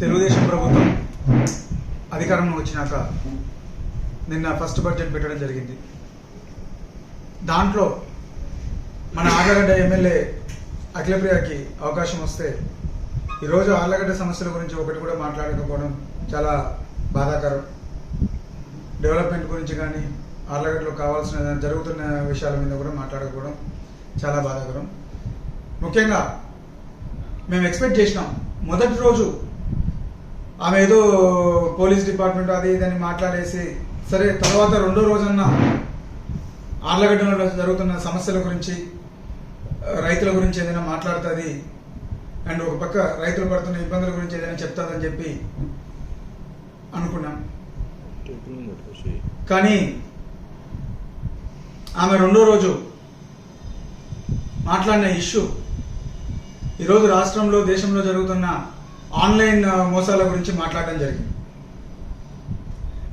తెలుగుదేశం ప్రభుత్వం అధికారంలో వచ్చినాక నిన్న ఫస్ట్ బడ్జెట్ పెట్టడం జరిగింది. దాంట్లో మన ఆర్లగడ్డ ఎమ్మెల్యే అఖిలప్రియకి అవకాశం వస్తే ఈరోజు ఆర్లగడ్డ సమస్యల గురించి ఒకటి కూడా మాట్లాడకపోవడం చాలా బాధాకరం. డెవలప్మెంట్ గురించి కానీ ఆర్లగడ్డలో కావాల్సిన జరుగుతున్న విషయాల మీద కూడా మాట్లాడకపోవడం చాలా బాధాకరం. ముఖ్యంగా మేము ఎక్స్పెక్ట్ చేసినాం మొదటి రోజు ఆమె ఏదో పోలీస్ డిపార్ట్మెంట్ అది ఇదని మాట్లాడేసి సరే తర్వాత రెండో రోజన్నా ఆర్లగడ్డలో జరుగుతున్న సమస్యల గురించి రైతుల గురించి ఏదైనా మాట్లాడుతుంది అండ్ ఒక పక్క రైతులు పడుతున్న ఇబ్బందుల గురించి ఏదైనా చెప్తాదని చెప్పి అనుకున్నాం. కానీ ఆమె రెండో రోజు మాట్లాడిన ఇష్యూ ఈరోజు రాష్ట్రంలో దేశంలో జరుగుతున్న ఆన్లైన్ మోసాల గురించి మాట్లాడడం జరిగింది.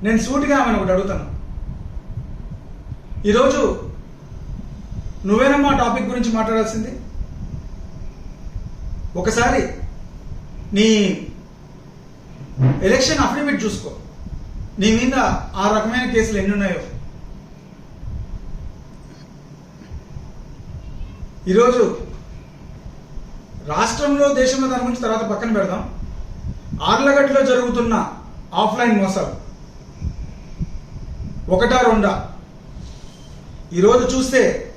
నేను సూటిగా ఆమెను ఒకటి అడుగుతాను. ఈరోజు నువ్వేనమ్మా టాపిక్ గురించి మాట్లాడాల్సింది? ఒకసారి నీ ఎలక్షన్ అఫిడవిట్ చూసుకో. నీ మీద ఆ రకమైన కేసులు ఎన్ని ఉన్నాయో ఈరోజు రాష్ట్రంలో దేశంలో దాని గురించి తర్వాత పక్కన పెడదాం. ఆర్లగడ్డలో జరుగుతున్న ఆఫ్లైన్ మోసాలు. ఒకటా రెండా? ఈరోజు చూస్తే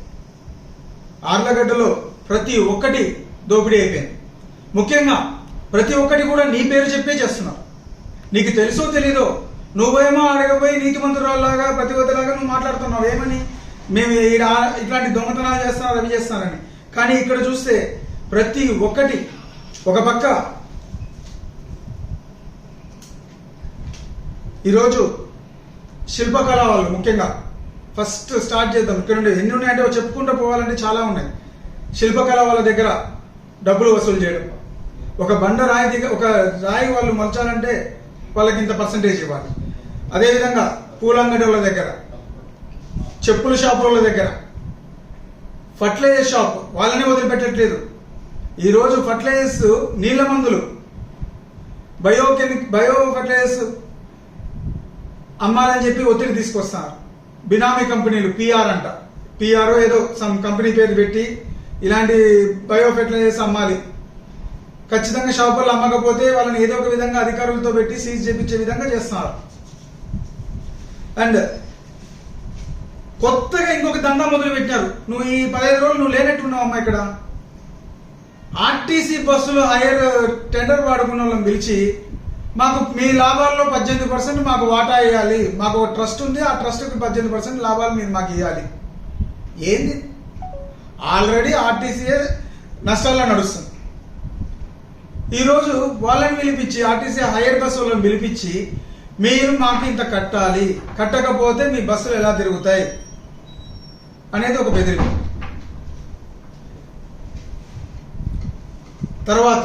ఆర్లగడ్డలో ప్రతి ఒక్కటి దోపిడీ అయిపోయింది. ముఖ్యంగా ప్రతి ఒక్కటి కూడా నీ పేరు చెప్పే చేస్తున్నావు నీకు తెలుసో తెలీదో? నువ్వేమో అడగపోయి నీతి మంత్రులలాగా ప్రతివతలాగా నువ్వు మాట్లాడుతున్నావు. ఏమని? మేము ఈడ ఇట్లాంటి దొంగతనాలు చేస్తున్నారు అవి చేస్తున్నారని. కానీ ఇక్కడ చూస్తే ప్రతి ఒక్కటి ఒక పక్క. ఈరోజు శిల్పకళ వాళ్ళు ముఖ్యంగా ఫస్ట్ స్టార్ట్ చేద్దాం. ఇక్కడ నుండి ఎన్ని ఉన్నాయంటే చెప్పుకుంటూ పోవాలంటే చాలా ఉన్నాయి. శిల్పకళ వాళ్ళ దగ్గర డబ్బులు వసూలు చేయడం. ఒక బండ రాయి దిగ ఒక రాయి వాళ్ళు మలచాలంటే వాళ్ళకి ఇంత పర్సంటేజ్ ఇవ్వాలి. అదేవిధంగా పూలంగడి వాళ్ళ దగ్గర చెప్పుల షాప్ వాళ్ళ దగ్గర ఫర్టిలైజర్ షాప్ వాళ్ళని వదిలిపెట్టట్లేదు. ఈరోజు ఫర్టిలైజర్స్ నీళ్ళ మందులు. బయోకెమిక్ బయో ఫర్టిలైజర్స్ అమ్మాలని చెప్పి ఒత్తిడి తీసుకొస్తున్నారు. బినామీ కంపెనీలు పిఆర్ అంట. పిఆర్ ఏదో సమ్ కంపెనీ పేరు పెట్టి ఇలాంటి బయో ఫెర్టిలైజర్స్ అమ్మాలి. ఖచ్చితంగా షాపుల్లో అమ్మకపోతే వాళ్ళని ఏదో ఒక విధంగా అధికారులతో పెట్టి సీజ్ చేపించే విధంగా చేస్తున్నారు. అండ్ కొత్తగా ఇంకొక దందా మొదలు పెట్టారు నువ్వు ఈ పదహైదు రోజులు నువ్వు లేనట్టున్నావు అమ్మా ఇక్కడ. ఆర్టీసీ బస్సులు హైయర్ టెండర్ వాడుకున్న వాళ్ళని పిలిచి మాకు మీ లాభాల్లో పద్దెనిమిది పర్సెంట్ మాకు వాటా ఇవ్వాలి మాకు ఒక ట్రస్ట్ ఉంది ఆ ట్రస్ట్కి పద్దెనిమిది పర్సెంట్ లాభాలు మీరు మాకు ఇవ్వాలి ఏంది? ఆల్రెడీ ఆర్టీసీఏ నష్టాల్లో నడుస్తుంది. ఈరోజు వాళ్ళని పిలిపించి ఆర్టీసీ హైయర్ బస్సు వాళ్ళని పిలిపించి మీరు మాకు ఇంత కట్టాలి. కట్టకపోతే మీ బస్సులు ఎలా తిరుగుతాయి? అనేది ఒక బెదిరింపు. తర్వాత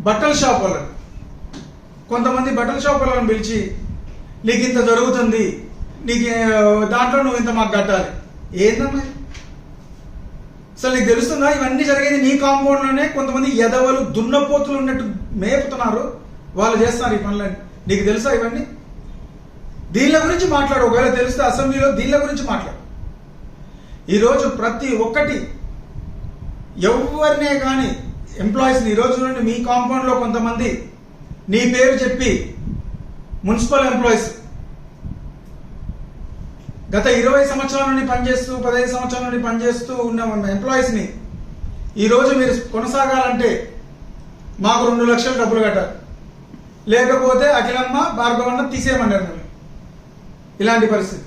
బట్టల షాప్ వాళ్ళని. కొంతమంది బట్టల షాప్ వాళ్ళని పిలిచి నీకు ఇంత జరుగుతుంది నీకు దాంట్లో నువ్వు ఇంత మాకు కట్టాలి. ఏందమ్మా అసలు నీకు తెలుస్తుందా? ఇవన్నీ జరిగేది నీ కాంపౌండ్లోనే కొంతమంది ఎదవలు దున్నపోతులు ఉన్నట్టు మేపుతున్నారు. వాళ్ళు చేస్తున్నారు ఈ పనులన్నీ. నీకు తెలుసా ఇవన్నీ? దీనిల గురించి మాట్లాడు. ఒకవేళ తెలిస్తే అసెంబ్లీలో దీనిల గురించి మాట్లాడు. ఈరోజు ప్రతి ఒక్కటి ఎవరినే కానీ ఎంప్లాయీస్ని ఈరోజు నుండి మీ కాంపౌండ్లో కొంతమంది నీ పేరు చెప్పి మున్సిపల్ ఎంప్లాయీస్ గత ఇరవై సంవత్సరాల నుండి పనిచేస్తూ పదహైదు సంవత్సరాల నుండి పనిచేస్తూ ఉన్న ఎంప్లాయీస్ని ఈరోజు మీరు కొనసాగాలంటే మాకు రెండు లక్షలు డబ్బులు కట్టాలి. లేకపోతే అఖిలమ్మ భార్గవన్న తీసేయమన్నారు మేము ఇలాంటి పరిస్థితి.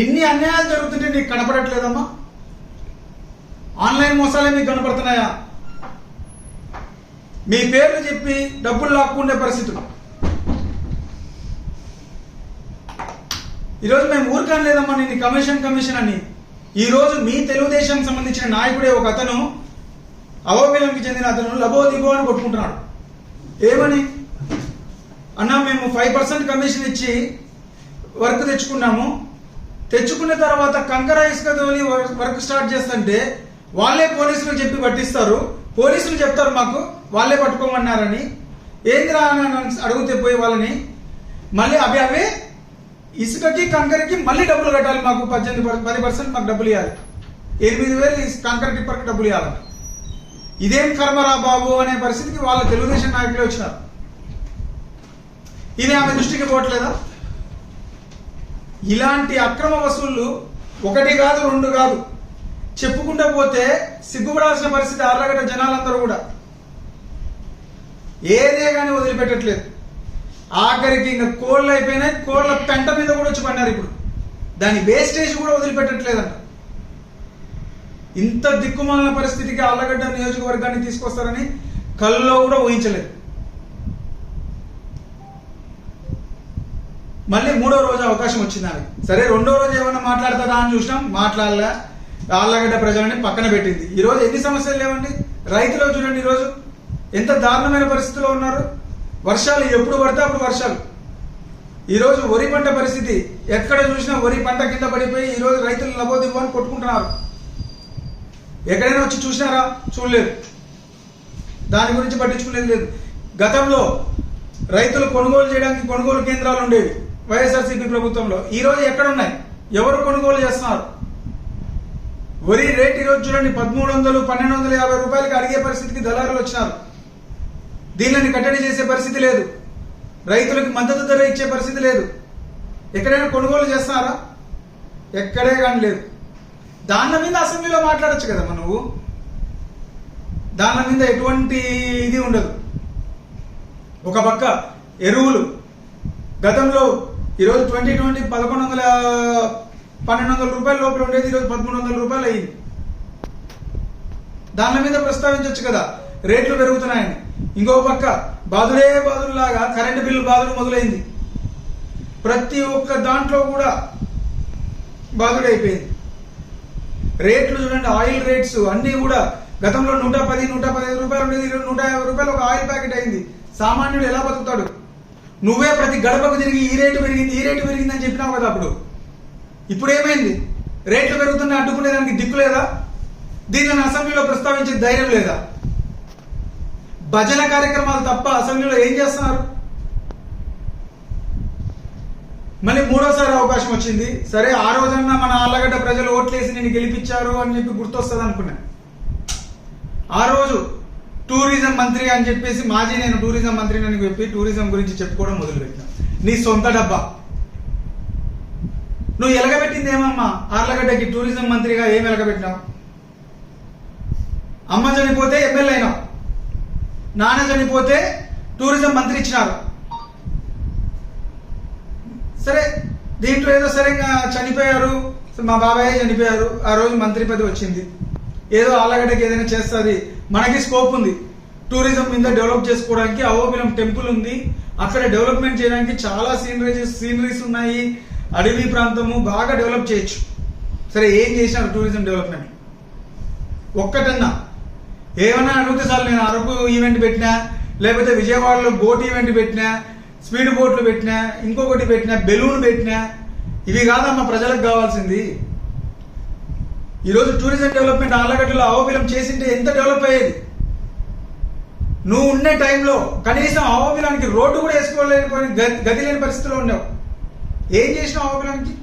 ఇన్ని అన్యాయాలు జరుగుతుంటే నీకు కనపడట్లేదమ్మా? ఆన్లైన్ మోసాలే మీకు కనపడుతున్నాయా? మీ పేర్లు చెప్పి డబ్బులు లాక్కుండే పరిస్థితులు ఈరోజు మేము ఊరికం లేదమ్మా నేను కమిషన్ కమిషన్ అని. ఈరోజు మీ తెలుగుదేశం సంబంధించిన నాయకుడే ఒక అతను అవోబిలంకి చెందిన అతను లబో దిబో అని కొట్టుకుంటున్నాడు. ఏమని? అన్న మేము ఫైవ్ పర్సెంట్ కమిషన్ ఇచ్చి వర్క్ తెచ్చుకున్నాము. తెచ్చుకున్న తర్వాత కంకర ఇసుక తోలి వర్క్ స్టార్ట్ చేస్తుంటే వాళ్ళే పోలీసులకు చెప్పి పట్టిస్తారు. పోలీసులు చెప్తారు మాకు. వాళ్ళే పట్టుకోమన్నారని ఏందిరా అని అడిగితే పోయి వాళ్ళని మళ్ళీ అవి అవే ఇసుకకి కంకరకి మళ్ళీ డబ్బులు కట్టాలి మాకు పద్దెనిమిది పది పర్సెంట్ మాకు డబ్బులు ఇవ్వాలి ఎనిమిది వేలు కంకర టిప్పర్కి డబ్బులు ఇవ్వాలి ఇదేం కర్మరా బాబు అనే పరిస్థితికి వాళ్ళ తెలుగుదేశం నాయకులు వచ్చినారు. ఇది ఆమె దృష్టికి పోవట్లేదా? ఇలాంటి అక్రమ వసూళ్ళు ఒకటి కాదు రెండు కాదు. చెప్పుకుంటూ పోతే సిగ్గుపడాల్సిన పరిస్థితి ఆర్లగడ్డ జనాలందరూ కూడా. ఏదే కానీ వదిలిపెట్టట్లేదు. ఆఖరికి ఇంకా కోళ్ళు అయిపోయినాయి కోళ్ళ పెంట మీద కూడా వచ్చి పడినారు ఇప్పుడు. దాని వేస్టేజ్ కూడా వదిలిపెట్టట్లేదంట. ఇంత దిక్కుమాలిన పరిస్థితికి అల్లగడ్డ నియోజకవర్గాన్ని తీసుకొస్తారని కళ్ళలో కూడా ఊహించలేదు. మళ్ళీ మూడో రోజు అవకాశం వచ్చింది ఆమె సరే రెండో రోజు ఏమన్నా మాట్లాడతారా అని చూసినాం మాట్లాడలే. ఆళ్ళగడ్డ ప్రజలని పక్కన పెట్టింది. ఈరోజు ఎన్ని సమస్యలు లేవండి? రైతులు చూడండి ఈరోజు. ఎంత దారుణమైన పరిస్థితిలో ఉన్నారు? వర్షాలు ఎప్పుడు పడితే అప్పుడు వర్షాలు. ఈరోజు వరి పంట పరిస్థితి ఎక్కడ చూసినా వరి పంట కింద పడిపోయి ఈరోజు రైతులు లబోదివ్వు అని కొట్టుకుంటున్నారు. ఎక్కడైనా వచ్చి చూసినారా? చూడలేదు. దాని గురించి పట్టించుకునేది లేదు. గతంలో రైతులు కొనుగోలు చేయడానికి కొనుగోలు కేంద్రాలు ఉండేవి వైఎస్ఆర్సీపీ ప్రభుత్వంలో. ఈరోజు ఎక్కడున్నాయి? ఎక్కడ ఉన్నాయి ఎవరు కొనుగోలు చేస్తున్నారు? వరి రేట్ ఈరోజు చూడండి పదమూడు వందలు పన్నెండు వందల యాభై రూపాయలకి అడిగే పరిస్థితికి దళారులు వచ్చినారు. దీనిని కట్టడి చేసే పరిస్థితి లేదు. రైతులకు మద్దతు ధర ఇచ్చే పరిస్థితి లేదు. ఎక్కడైనా కొనుగోలు చేస్తున్నారా ఎక్కడే కానీ లేదు. దాని మీద అసెంబ్లీలో మాట్లాడచ్చు కదమ్మా నువ్వు. దాని మీద ఎటువంటి ఇది ఉండదు. ఒక పక్క ఎరువులు. గతంలో ఈరోజు ట్వంటీ ట్వంటీ పదకొండు వందల పన్నెండు వందల రూపాయల లోపల ఉండేది ఈరోజు పదమూడు వందల రూపాయలు అయ్యింది. దాని మీద ప్రస్తావించవచ్చు కదా. రేట్లు పెరుగుతున్నాయని. ఇంకో పక్క బాధుడే బాధుల్లాగా కరెంటు బిల్లు బాధలు మొదలైంది. ప్రతి ఒక్క దాంట్లో కూడా బాధుడైపోయింది రేట్లు చూడండి ఆయిల్ రేట్స్ అన్నీ కూడా గతంలో నూట పది నూట పదిహేను రూపాయలు ఉండేది నూట యాభై రూపాయలు ఒక ఆయిల్ ప్యాకెట్ అయింది. సామాన్యుడు ఎలా బతుకుతాడు? నువ్వే ప్రతి గడపకు తిరిగి ఈ రేటు పెరిగింది ఈ రేటు పెరిగింది అని చెప్పినావు కదా అప్పుడు. ఇప్పుడు ఏమైంది రేట్లు పెరుగుతున్నాయి అడ్డుకునేదానికి దిక్కు లేదా? దీనిని అసెంబ్లీలో ప్రస్తావించే ధైర్యం లేదా? భజన కార్యక్రమాలు తప్ప అసెంబ్లీలో ఏం చేస్తున్నారు? మళ్ళీ మూడోసారి అవకాశం వచ్చింది. సరే ఆ రోజన్నా మన ఆళ్ళగడ్డ ప్రజలు ఓట్లేసి నేను గెలిపించారు అని చెప్పి గుర్తొస్తుంది అనుకున్నా. ఆ రోజు టూరిజం మంత్రి అని చెప్పేసి మాజీ నేను టూరిజం మంత్రిని అని చెప్పి టూరిజం గురించి చెప్పుకోవడం మొదలుపెట్టినా. నీ సొంత డబ్బా. నువ్వు ఎలగబెట్టింది ఏమమ్మా? ఆర్లగడ్డకి టూరిజం మంత్రిగా ఏం ఎలగబెట్టినావు? అమ్మ చనిపోతే ఎమ్మెల్యే అయినావు. నాన్న చనిపోతే టూరిజం మంత్రి ఇచ్చినారు సరే దీంట్లో ఏదో సరే ఇంకా చనిపోయారు మా బాబాయ్ చనిపోయారు ఆ రోజు మంత్రి పది వచ్చింది. ఏదో ఆలగడ్డకి ఏదైనా చేస్తుంది. మనకి స్కోప్ ఉంది. టూరిజం మీద డెవలప్ చేసుకోవడానికి అవోబిలం టెంపుల్ ఉంది. అక్కడ డెవలప్మెంట్ చేయడానికి చాలా సీనరీస్ సీనరీస్ ఉన్నాయి. అడవి ప్రాంతము బాగా డెవలప్ చేయొచ్చు. సరే ఏం చేసినారు టూరిజం డెవలప్మెంట్ ఒక్కటన్నా. ఏమైనా అడిగితే చాలు నేను అరకు ఈవెంట్ పెట్టినా లేకపోతే విజయవాడలో బోట్ ఈవెంట్ పెట్టినా స్పీడ్ బోట్లు పెట్టినా ఇంకొకటి పెట్టినా బెలూన్ పెట్టినా ఇవి కాదమ్మా ప్రజలకు కావాల్సింది. ఈరోజు టూరిజం డెవలప్మెంట్ ఆళ్ళగడ్డలో అవబిలం చేసింటే ఎంత డెవలప్ అయ్యేది? నువ్వు ఉండే టైంలో కనీసం అవబిలానికి రోడ్డు కూడా వేసుకోలేని గతి లేని పరిస్థితిలో ఉండవు ఏం చేసినావు అవబిలానికి?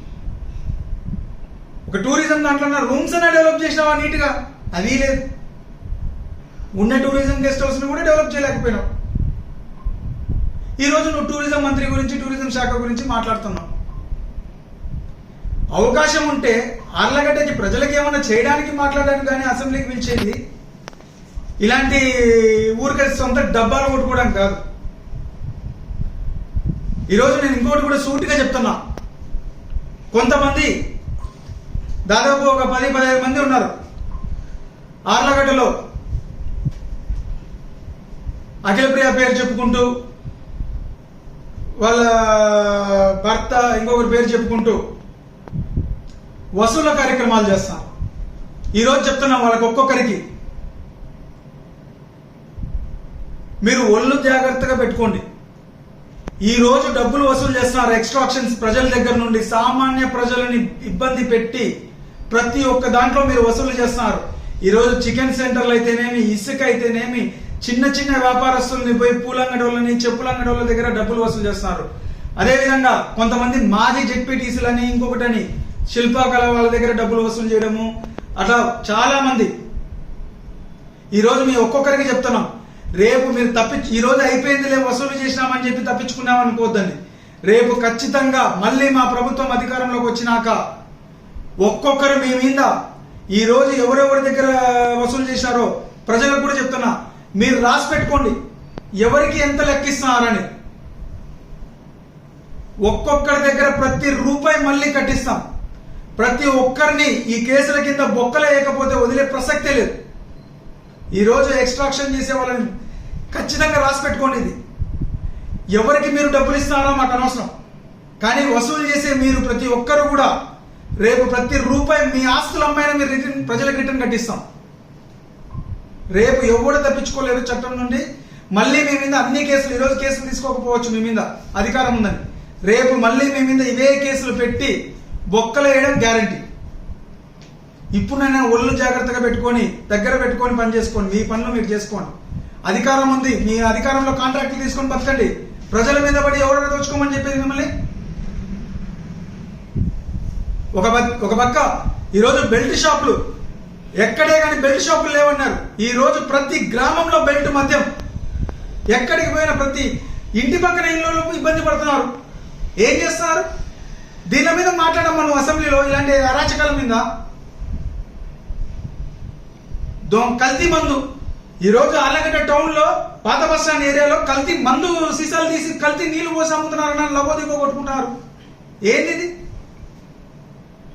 ఒక టూరిజం దాంట్లో రూమ్స్ అన్నా డెవలప్ చేసినావా నీట్గా? అది లేదు. ఉన్న టూరిజం గెస్ట్ హౌస్ కూడా డెవలప్ చేయలేకపోయినావు ఈ నువ్వు టూరిజం మంత్రి గురించి టూరిజం శాఖ గురించి మాట్లాడుతున్నావు. అవకాశం ఉంటే ఆర్లగడ్డకి ప్రజలకు ఏమైనా చేయడానికి మాట్లాడడానికి కానీ అసెంబ్లీకి పిలిచేది ఇలాంటి ఊరికే సొంత డబ్బాలు కొట్టుకోవడం కాదు. ఈరోజు నేను ఇంకోటి కూడా సూటిగా చెప్తున్నా. కొంతమంది దాదాపు ఒక పది పదిహేను మంది ఉన్నారు ఆర్లగడ్డలో. అఖిలప్రియ పేరు చెప్పుకుంటూ వాళ్ళ భర్త ఇంకొకరి పేరు చెప్పుకుంటూ వసూల కార్యక్రమాలు చేస్తాం. ఈరోజు చెప్తున్నాం వాళ్ళకి ఒక్కొక్కరికి. మీరు ఒళ్ళు జాగ్రత్తగా పెట్టుకోండి. ఈ రోజు డబ్బులు వసూలు చేస్తున్నారు ఎక్స్ట్రాక్షన్స్ ప్రజల దగ్గర నుండి సామాన్య ప్రజలని ఇబ్బంది పెట్టి ప్రతి ఒక్క దాంట్లో మీరు వసూలు చేస్తున్నారు. ఈరోజు చికెన్ సెంటర్లు అయితేనేమి ఇసుక అయితేనేమి చిన్న చిన్న వ్యాపారస్తుల్ని పోయి పూలంగడోళ్ళని చెప్పుల వాళ్ళ దగ్గర డబ్బులు వసూలు చేస్తున్నారు. అదేవిధంగా కొంతమంది మాజీ జెడ్పీటీసీలని ఇంకొకటని శిల్పకళ వాళ్ళ దగ్గర డబ్బులు వసూలు చేయడము. అట్లా చాలా మంది ఈరోజు మీ ఒక్కొక్కరికి చెప్తున్నాం. రేపు మీరు తప్పించి ఈ రోజు అయిపోయిందిలే వసూలు చేసినామని చెప్పి తప్పించుకున్నాం అనుకోవద్దండి. రేపు ఖచ్చితంగా మళ్ళీ మా ప్రభుత్వం అధికారంలోకి వచ్చినాక ఒక్కొక్కరు మీ మీద ఈరోజు ఎవరెవరి దగ్గర వసూలు చేశారో ప్రజలకు కూడా చెప్తున్నా. మీరు రాసి పెట్టుకోండి. ఎవరికి ఎంత లెక్కిస్తున్నారని. ఒక్కొక్కరి దగ్గర ప్రతి రూపాయి మళ్ళీ కట్టిస్తాం. ప్రతి ఒక్కరిని ఈ కేసుల కింద బొక్కలేయకపోతే వదిలే ప్రసక్తే లేదు. ఈరోజు ఎక్స్ట్రాక్షన్ చేసే వాళ్ళని ఖచ్చితంగా రాసి పెట్టుకోండి ఇది. ఎవరికి మీరు డబ్బులు ఇస్తున్నారో మాకు అనవసరం. కానీ వసూలు చేసే మీరు ప్రతి ఒక్కరు కూడా రేపు ప్రతి రూపాయి మీ ఆస్తులు అమ్మాయినా మీరు రిటర్న్ ప్రజలకు రిటర్న్ కట్టిస్తాం. రేపు ఎవడు తప్పించుకోలేరు చట్టం నుండి మళ్ళీ మీ మీద అన్ని కేసులు ఈరోజు కేసులు తీసుకోకపోవచ్చు మీ మీద అధికారం ఉందని. రేపు మళ్ళీ మీ మీద ఇవే కేసులు పెట్టి బొక్కలు వేయడం గ్యారంటీ. ఇప్పుడు నేను ఒళ్ళు జాగ్రత్తగా పెట్టుకొని దగ్గర పెట్టుకొని పని చేసుకోండి మీ పనులు మీరు చేసుకోండి. అధికారం ఉంది మీ అధికారంలో కాంట్రాక్ట్లు తీసుకొని బతకండి. ప్రజల మీద పడి ఎవరైనా దోచుకోమని చెప్పేది మిమ్మల్ని? ఒక పక్- ఒక పక్క ఈరోజు బెల్ట్ షాపులు ఎక్కడే కానీ బెల్ట్ షాపులు లేవన్నారు. ఈ రోజు ప్రతి గ్రామంలో బెల్ట్ మద్యం. ఎక్కడికి పోయినా ప్రతి ఇంటి పక్కన ఇళ్ళు ఇబ్బంది పడుతున్నారు. ఏం చేస్తున్నారు? దీని మీద మాట్లాడడం మనం అసెంబ్లీలో ఇలాంటి అరాచకాల మీద. దో కల్తీ మందు. ఈరోజు ఆలగడ్డ టౌన్లో పాత బస్ స్టాండ్ ఏరియాలో కల్తీ మందు సీసాలు తీసి కల్తీ నీళ్ళు పోసి అమ్ముతున్నారు లవోదిగో కొట్టుకుంటున్నారు. ఏంది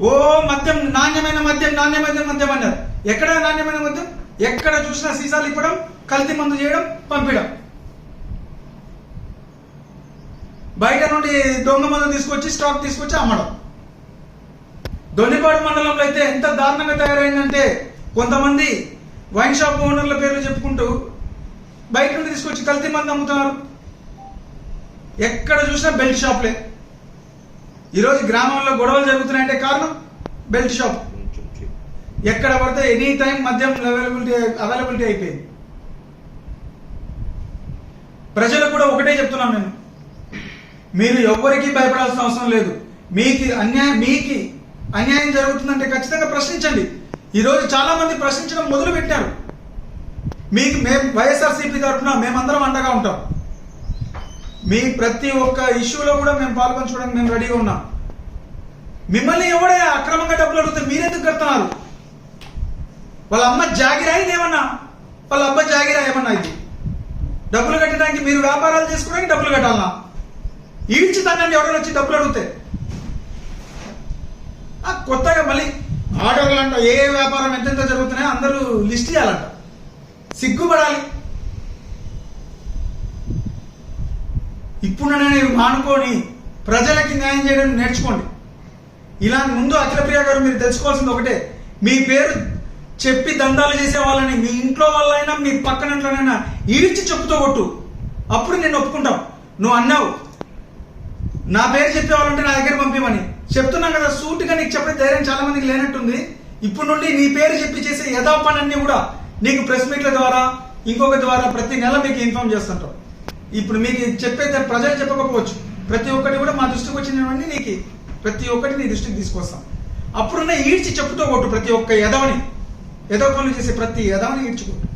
ఓ మద్యం నాణ్యమైన మద్యం నాణ్యమైన మద్యం అన్నారు. ఎక్కడ నాణ్యమైన మద్యం ఎక్కడ చూసినా సీసాలు ఇప్పడం కల్తీ మందు చేయడం పంపించడం. బయట నుండి దొంగ మందు తీసుకొచ్చి స్టాక్ తీసుకొచ్చి అమ్మడం. దొన్నిపాడు మండలంలో అయితే ఎంత దారుణంగా తయారైందంటే కొంతమంది వైన్ షాప్ ఓనర్ల పేర్లు చెప్పుకుంటూ బయట నుండి తీసుకొచ్చి కల్తీ మంది అమ్ముతున్నారు. ఎక్కడ చూసినా బెల్ట్ షాప్లే. ఈరోజు గ్రామంలో గొడవలు జరుగుతున్నాయంటే కారణం బెల్ట్ షాప్. ఎక్కడ పడితే ఎనీ టైం మద్యం అవైలబిలిటీ అవైలబిలిటీ అయిపోయింది. ప్రజలకు కూడా ఒకటే చెప్తున్నాను నేను. మీరు ఎవరికి భయపడాల్సిన అవసరం లేదు. మీకు అన్యాయం మీకి అన్యాయం జరుగుతుందంటే ఖచ్చితంగా ప్రశ్నించండి. ఈరోజు చాలా మంది ప్రశ్నించడం మొదలు పెట్టారు మీకు మేము వైఎస్ఆర్సీపీ తరఫున మేమందరం అండగా ఉంటాం. మీ ప్రతి ఒక్క ఇష్యూలో కూడా మేము పాల్పంచుకోవడానికి మేము రెడీగా ఉన్నాం. మిమ్మల్ని ఎవడే అక్రమంగా డబ్బులు అడిగితే మీరెందుకు కడుతున్నారు? వాళ్ళ అమ్మ జాగిరా ఇది ఏమన్నా? వాళ్ళ అబ్బ జాగిరా ఏమన్నా ఇది? డబ్బులు కట్టడానికి మీరు వ్యాపారాలు చేసుకోవడానికి డబ్బులు కట్టాలనా ఈడ్చి తనండి ఎవరైనా వచ్చి డబ్బులు అడిగితే? ఆ కొత్తగా మళ్ళీ ఆర్డర్లు అంట ఏ ఏ వ్యాపారం ఎంతెంత జరుగుతున్నాయో అందరూ లిస్ట్ చేయాలంట. సిగ్గుపడాలి. ఇప్పుడు నేను మానుకొని ప్రజలకి న్యాయం చేయడం నేర్చుకోండి. ఇలా ముందు అఖిలప్రియ గారు మీరు తెలుసుకోవాల్సింది ఒకటే. మీ పేరు చెప్పి దందాలు చేసే వాళ్ళని మీ ఇంట్లో వాళ్ళైనా మీ పక్కన ఇంట్లోనైనా ఈడ్చి చెప్పుతో కొట్టు. అప్పుడు నేను ఒప్పుకుంటావు నువ్వు అన్నావు నా పేరు చెప్పేవాళ్ళంటే నా దగ్గర పంపిమని. చెప్తున్నాను కదా సూటిగా నీకు చెప్పే ధైర్యం చాలా మందికి లేనట్టుంది. ఇప్పుడు నుండి నీ పేరు చెప్పి చేసే యథా పనులన్నీ కూడా నీకు ప్రెస్ మీట్ల ద్వారా ఇంకొక ద్వారా ప్రతి నెల మీకు ఇన్ఫార్మ్ చేస్తుంటాం. ఇప్పుడు మీకు చెప్పేది ప్రజలు చెప్పకపోవచ్చు. ప్రతి ఒక్కటి కూడా మా దృష్టికి వచ్చినవన్నీ నీకు ప్రతి ఒక్కటి నీ దృష్టికి తీసుకొస్తాం. అప్పుడున్న ఈడ్చి చెప్పుతో కొట్టు ప్రతి ఒక్క యదవని. యదవ చేసే ప్రతి యథాన్ని ఈడ్చుకుంటు